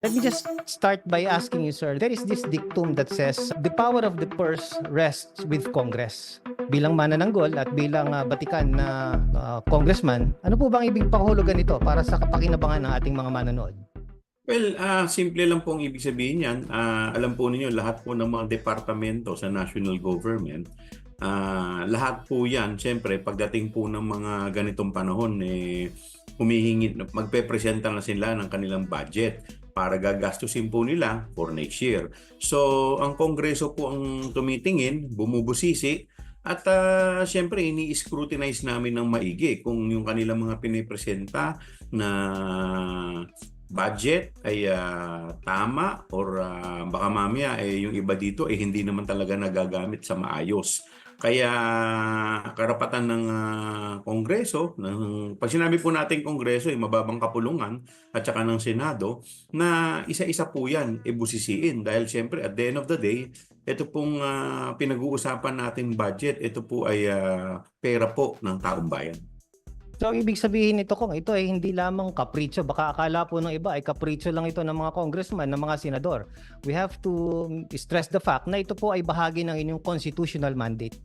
Let me just start by asking you, sir. There is this dictum that says, the power of the purse rests with Congress. Bilang manananggol at bilang ah, batikan na ah, congressman, ano po bang ibig pakahulugan nito para sa kapakinabangan ng ating mga manonood? Well, ah, simple lang po ang ibig sabihin yan. Ah, alam po ninyo, lahat po ng mga departamento sa national government, ah, lahat po yan, siyempre, pagdating po ng mga ganitong panahon, eh, humihingi, magpe-presenta na sila ng kanilang budget para gagastusin po nila for next year. So, ang Kongreso po ang tumitingin, bumubusisi, at ah, siyempre, ini-scrutinize namin ng maigi kung yung kanilang mga pinipresenta na budget ay ah, tama or ah, baka mamaya eh, yung iba dito eh hindi naman talaga nagagamit sa maayos. Kaya karapatan ng ah, Kongreso, ng, pag sinabi po natin Kongreso, ay mababang kapulungan at saka ng Senado, na isa-isa po yan ibusisiin. Dahil siyempre at the end of the day, ito pong ah, pinag-uusapan natin budget, ito po ay ah, pera po ng taong bayan. So, ibig sabihin nito kung ito ay hindi lamang kapritsyo. Baka akala po ng iba ay kapritsyo lang ito ng mga congressman, ng mga senador. We have to stress the fact na ito po ay bahagi ng inyong constitutional mandate.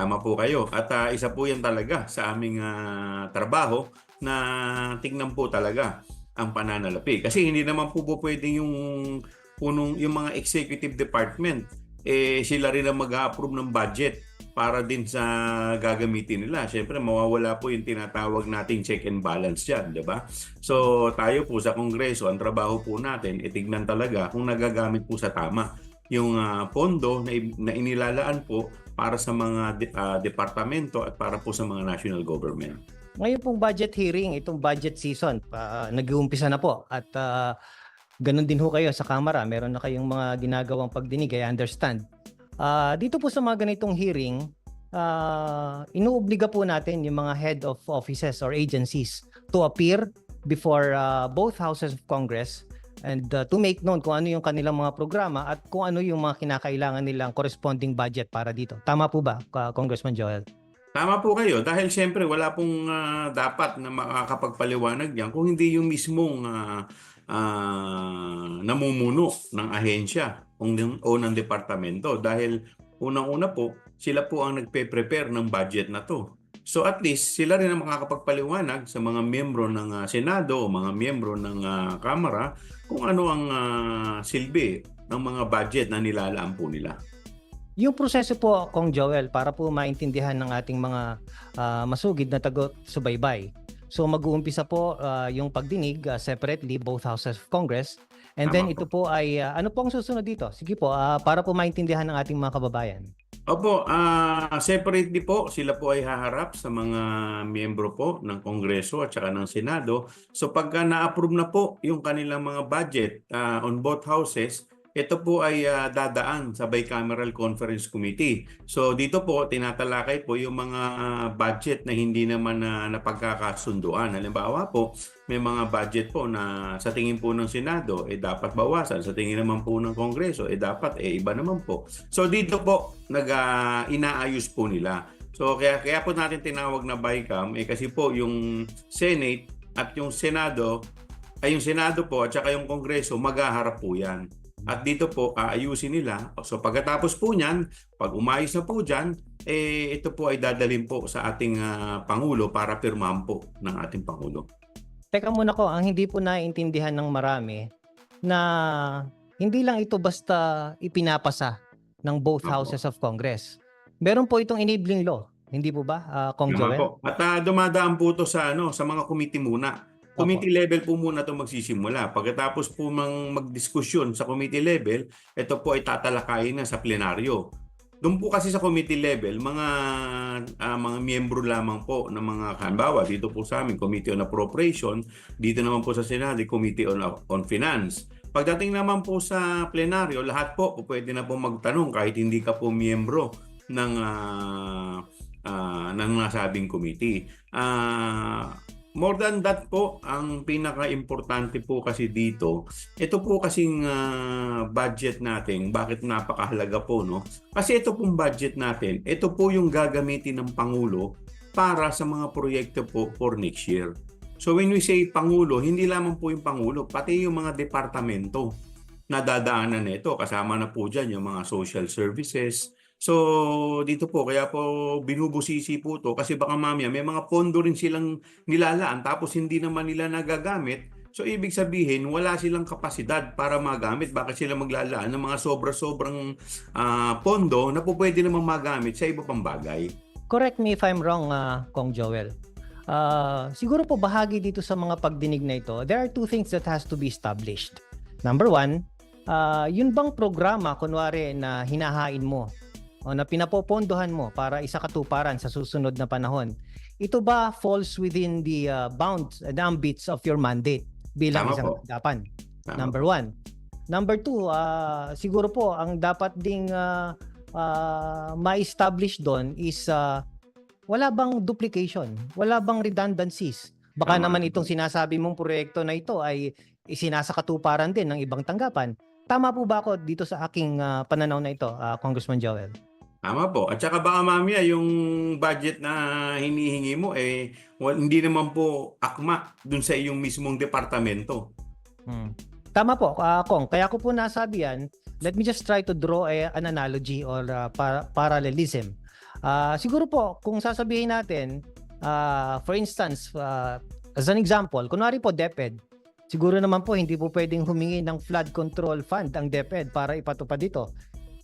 Tama po kayo. At ah, isa po yan talaga sa aming ah, trabaho na tingnan po talaga ang pananalapi. Kasi hindi naman po po pwedeng yung punong yung mga executive department eh sila rin ang mag-approve ng budget para din sa gagamitin nila. Siyempre, mawawala po yung tinatawag nating check and balance dyan, di ba? So, tayo po sa Kongreso, ang trabaho po natin, itignan talaga kung nagagamit po sa tama yung ah, pondo na, na inilalaan po para sa mga de- ah, departamento at para po sa mga national government. Ngayon pong budget hearing, itong budget season, uh, nag-uumpisa na po at ah, ganun din ho kayo sa Kamara. Meron na kayong mga ginagawang pagdinig, I understand. Ah, dito po sa mga ganitong hearing, ah, inuobliga po natin yung mga head of offices or agencies to appear before ah, both houses of Congress and ah, to make known kung ano yung kanilang mga programa at kung ano yung mga kinakailangan nilang corresponding budget para dito. Tama po ba, Ka- Congressman Joel? Tama po kayo dahil siyempre wala pong ah, dapat na makakapagpaliwanag diyan kung hindi yung mismong ah, ah, namumuno ng ahensya o ng, o ng departamento dahil unang-una po sila po ang nagpe-prepare ng budget na to. So at least sila rin ang makakapagpaliwanag sa mga miyembro ng ah, Senado o mga miyembro ng ah, Kamara kung ano ang ah, silbi ng mga budget na nilalaan po nila. Yung proseso po, Kong Joel, para po maintindihan ng ating mga ah, masugid na tago-subaybay. So mag-uumpisa po ah, yung pagdinig ah, separately, both houses of Congress. And Tama then po. ito po ay, ah, ano po ang susunod dito? Sige po, ah, para po maintindihan ng ating mga kababayan. Opo, ah separately po, sila po ay haharap sa mga miyembro po ng Kongreso at saka ng Senado. So pagka na-approve na po yung kanilang mga budget ah, on both houses, ito po ay ah, dadaan sa Bicameral Conference Committee. So dito po, tinatalakay po yung mga budget na hindi naman na napagkakasunduan. Halimbawa po, may mga budget po na sa tingin po ng Senado eh dapat bawasan, sa tingin naman po ng Kongreso eh dapat eh iba naman po. So dito po nag ah, inaayos po nila. So kaya kaya po natin tinawag na BICAM eh kasi po yung Senate at yung Senado ay yung Senado po at saka yung Kongreso maghaharap po 'yan. At dito po aayusin nila. So pagkatapos po niyan, pag umayos na po diyan, eh ito po ay dadalhin po sa ating ah, pangulo para pirmahan po ng ating pangulo. Teka muna ko, ang hindi po naiintindihan ng marami na hindi lang ito basta ipinapasa ng both Opo. houses of Congress. Meron po itong enabling law, hindi po ba, ah, Kong Joel? At ah, dumadaan po to sa ano, sa mga committee muna. Committee level po muna 'to magsisimula. Pagkatapos po mang magdiskusyon sa committee level, ito po ay tatalakayin na sa plenaryo. Doon po kasi sa committee level, mga ah, mga miyembro lamang po ng mga halimbawa dito po sa amin Committee on Appropriation, dito naman po sa Senado Committee on on Finance. Pagdating naman po sa plenaryo, lahat po pwede na po magtanong kahit hindi ka po miyembro ng ah, ah, ng nasabing committee. Ah, more than that po, ang pinaka-importante po kasi dito, ito po kasing ah, budget natin, bakit napakahalaga po, no? Kasi ito pong budget natin, ito po yung gagamitin ng Pangulo para sa mga proyekto po for next year. So when we say Pangulo, hindi lamang po yung Pangulo, pati yung mga departamento na dadaanan nito. Kasama na po dyan yung mga social services. So dito po, kaya po binubusisi po to kasi baka mamaya may mga pondo rin silang nilalaan tapos hindi naman nila nagagamit. So ibig sabihin, wala silang kapasidad para magamit. Bakit sila maglalaan ng mga sobra-sobrang ah, pondo na po pwede namang magamit sa iba pang bagay? Correct me if I'm wrong, uh, Kong Joel. Uh, siguro po bahagi dito sa mga pagdinig na ito, there are two things that has to be established. Number one, uh, yun bang programa, kunwari, na hinahain mo o na pinapopondohan mo para isa katuparan sa susunod na panahon, ito ba falls within the uh, bounds and ambits of your mandate bilang Tama isang tanggapan? Number one. Number two, ah, siguro po ang dapat ding ah, ah, ma-establish doon is ah, wala bang duplication? Wala bang redundancies? Baka Tama. naman itong sinasabi mong proyekto na ito ay isinasakatuparan din ng ibang tanggapan. Tama po ba ako dito sa aking ah, pananaw na ito, ah, Congressman Joel? Tama po. At saka baka mamaya yung budget na hinihingi mo eh wal- hindi naman po akma dun sa iyong mismong departamento. Hmm. Tama po, ah, Kong. Kaya ko po nasabi yan, let me just try to draw a, an analogy or ah, para- parallelism. Ah, siguro po, kung sasabihin natin, ah, for instance, ah, as an example, kunwari po DepEd, siguro naman po hindi po pwedeng humingi ng flood control fund ang DepEd para ipatupad dito.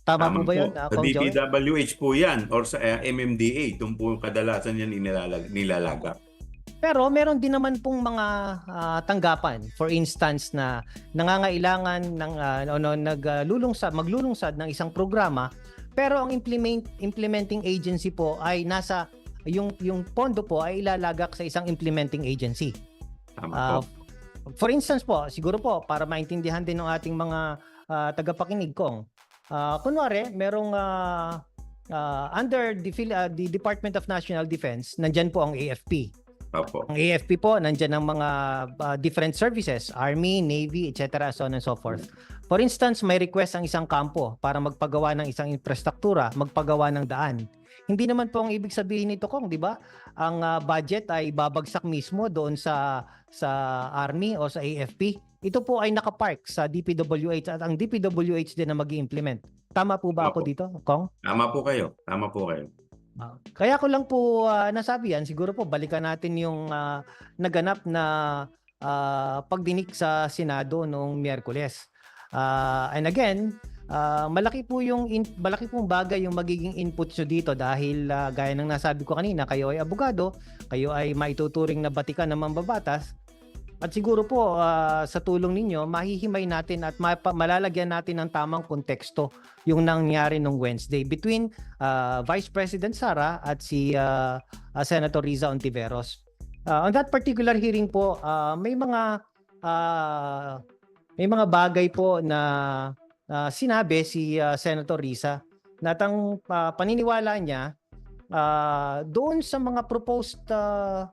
Tama, po ba yun, ah, Sa Kong Joel? DPWH po yan or sa eh, MMDA. Doon po kadalasan yan inilalag, nilalagak. Pero meron din naman pong mga ah, tanggapan. For instance na nangangailangan ng ah, ano naglulungsad, maglulungsad ng isang programa pero ang implement implementing agency po ay nasa yung yung pondo po ay ilalagak sa isang implementing agency. Tama Ah, po. for instance po, siguro po para maintindihan din ng ating mga ah, tagapakinig kong. Ah, kunwari, merong ah, ah, under the, ah, the Department of National Defense, nandyan po ang AFP. Opo. Ang AFP po, nandyan ang mga uh, different services, Army, Navy, etc. so on and so forth. For instance, may request ang isang kampo para magpagawa ng isang infrastruktura, magpagawa ng daan. Hindi naman po ang ibig sabihin nito kung, di ba? Ang uh, budget ay babagsak mismo doon sa sa Army o sa AFP. Ito po ay nakapark sa DPWH at ang DPWH din na mag-implement. Tama po ba ako Opo. dito, Kong? Tama po kayo. Tama po kayo. Ah, Kaya ko lang po ah, nasabi yan, siguro po balikan natin yung ah, naganap na ah, pagdinig sa Senado noong Miyerkules. Ah, and again, ah, malaki po yung in- malaki pong bagay yung magiging input nyo dito dahil ah, gaya ng nasabi ko kanina, kayo ay abogado, kayo ay maituturing na batikan ng mambabatas. At siguro po ah, sa tulong ninyo, mahihimay natin at mapa- malalagyan natin ng tamang konteksto yung nangyari nung Wednesday between uh, Vice President Sara at si uh, uh, Senator Riza Ontiveros. Uh, on that particular hearing po, uh, may mga uh, may mga bagay po na uh, sinabi si uh, Senator Riza na tang uh, paniniwala niya uh, doon sa mga proposed uh,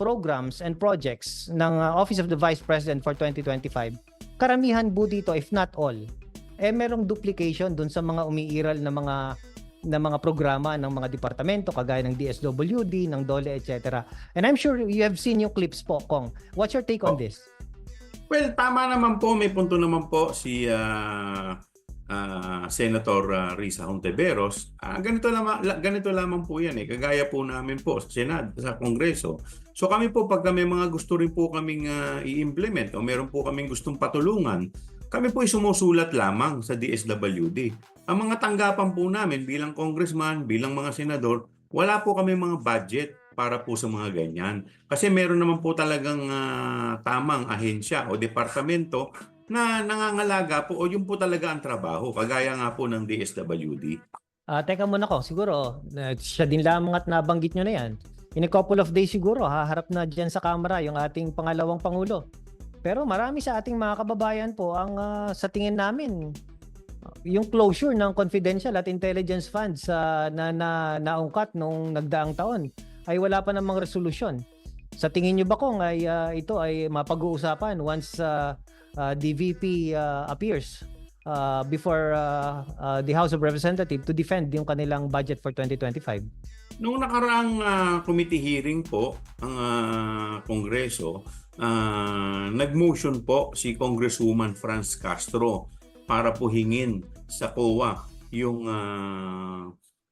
programs and projects ng uh, Office of the Vice President for 2025. Karamihan po dito if not all eh merong duplication dun sa mga umiiral na mga na mga programa ng mga departamento kagaya ng DSWD, ng DOLE, etc. And I'm sure you have seen yung clips po, Kong. What's your take on Oh. this? Well, tama naman po. May punto naman po si ah, ah, Senator ah, Risa Hontiveros. Ah, ganito, lamang, la- ganito lamang po yan. Eh. Kagaya po namin po sa Senado, sa Kongreso. So kami po, pagka may mga gusto rin po kaming ah, i-implement o meron po kaming gustong patulungan, kami po ay sumusulat lamang sa DSWD. Ang mga tanggapan po namin bilang congressman, bilang mga senador, wala po kami mga budget para po sa mga ganyan. Kasi meron naman po talagang ah, tamang ahensya o departamento na nangangalaga po o yun po talaga ang trabaho. Kagaya nga po ng DSWD. Ah, teka muna ko, siguro uh, siya din lamang at nabanggit nyo na yan. In a couple of days siguro, haharap na dyan sa camera yung ating pangalawang pangulo. Pero marami sa ating mga kababayan po ang ah, sa tingin namin yung closure ng confidential at intelligence funds sa na, na naungkat nung nagdaang taon ay wala pa namang resolusyon. Sa tingin niyo ba kung ay ah, ito ay mapag-uusapan once ah, ah, VP ah, appears uh, before uh, uh, the House of Representatives to defend yung kanilang budget for 2025? Noong nakaraang ah, committee hearing po ang ah, Kongreso, ah, nag-motion po si Congresswoman Franz Castro para po hingin sa COA yung ah,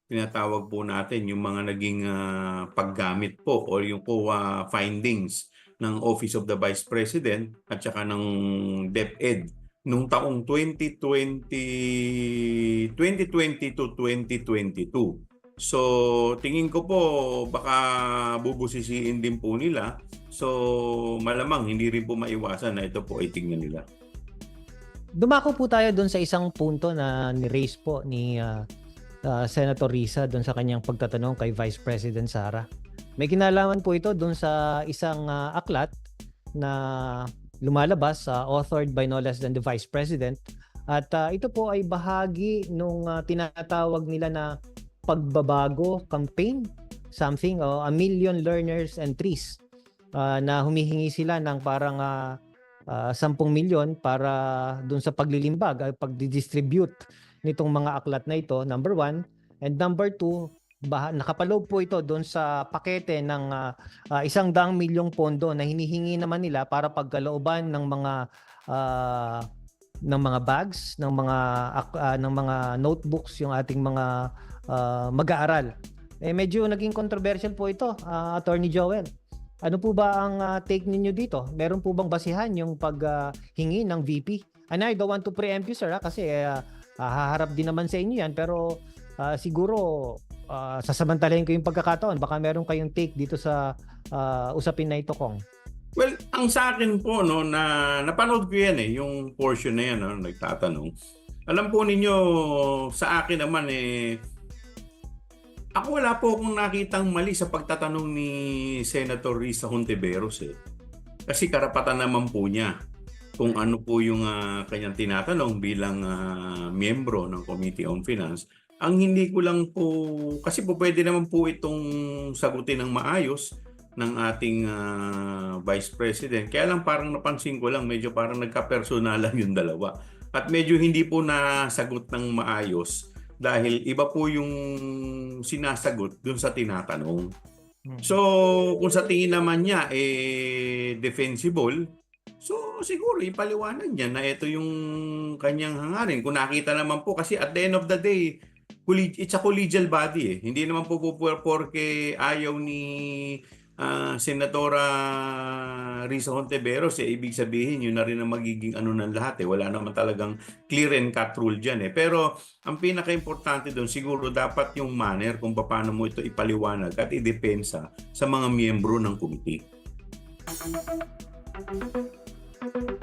tinatawag po natin yung mga naging ah, paggamit po o yung COA findings ng Office of the Vice President at saka ng DepEd nung taong 2020 2020 to 2022. So, tingin ko po baka bubusisiin din po nila. So, malamang hindi rin po maiwasan na ito po ay tingnan nila. Dumako po tayo doon sa isang punto na ni-raise po ni ah, ah, Senator Risa doon sa kanyang pagtatanong kay Vice President Sara. May kinalaman po ito doon sa isang ah, aklat na lumalabas sa authored by no less than the Vice President at ah, ito po ay bahagi nung ah, tinatawag nila na pagbabago campaign something o a million learners and trees ah, na humihingi sila ng parang ah, ah, 10 milyon para dun sa paglilimbag ay pagdi-distribute nitong mga aklat na ito number one and number two bah- nakapaloob po ito doon sa pakete ng ah, ah, isang daang milyong pondo na hinihingi naman nila para pagkalooban ng mga ah, ng mga bags, ng mga ah, ng mga notebooks yung ating mga ah, mag-aaral. Eh medyo naging controversial po ito, ah, Attorney Joel. Ano po ba ang ah, take ninyo dito? Meron po bang basihan yung paghingi ng VP? And I don't want to preempt you sir ha, kasi ah, ah, haharap din naman sa inyo yan pero ah, siguro ah, sasamantalahin ko yung pagkakataon. Baka meron kayong take dito sa ah, usapin na ito kong. Well, ang sa akin po no na napanood ko yan eh, yung portion na yan no, nagtatanong. Alam po ninyo sa akin naman eh ako wala po akong nakitang mali sa pagtatanong ni Senator Risa Hontiveros eh. Kasi karapatan naman po niya kung ano po yung ah, kanyang tinatanong bilang ah, miyembro ng Committee on Finance. Ang hindi ko lang po, kasi po pwede naman po itong sagutin ng maayos ng ating ah, Vice President. Kaya lang parang napansin ko lang, medyo parang nagka-personalan yung dalawa. At medyo hindi po nasagot ng maayos dahil iba po yung sinasagot dun sa tinatanong. So, kung sa tingin naman niya eh defensible, so siguro ipaliwanag niya na ito yung kanyang hangarin. Kung nakita naman po kasi at the end of the day, it's a collegial body eh. Hindi naman po po por- porke ayaw ni ah, Senadora Risa Hontiveros eh, ibig sabihin yun na rin ang magiging ano ng lahat eh. Wala naman talagang clear and cut rule dyan eh. Pero ang pinaka-importante doon siguro dapat yung manner kung paano mo ito ipaliwanag at idepensa sa mga miyembro ng committee. thank you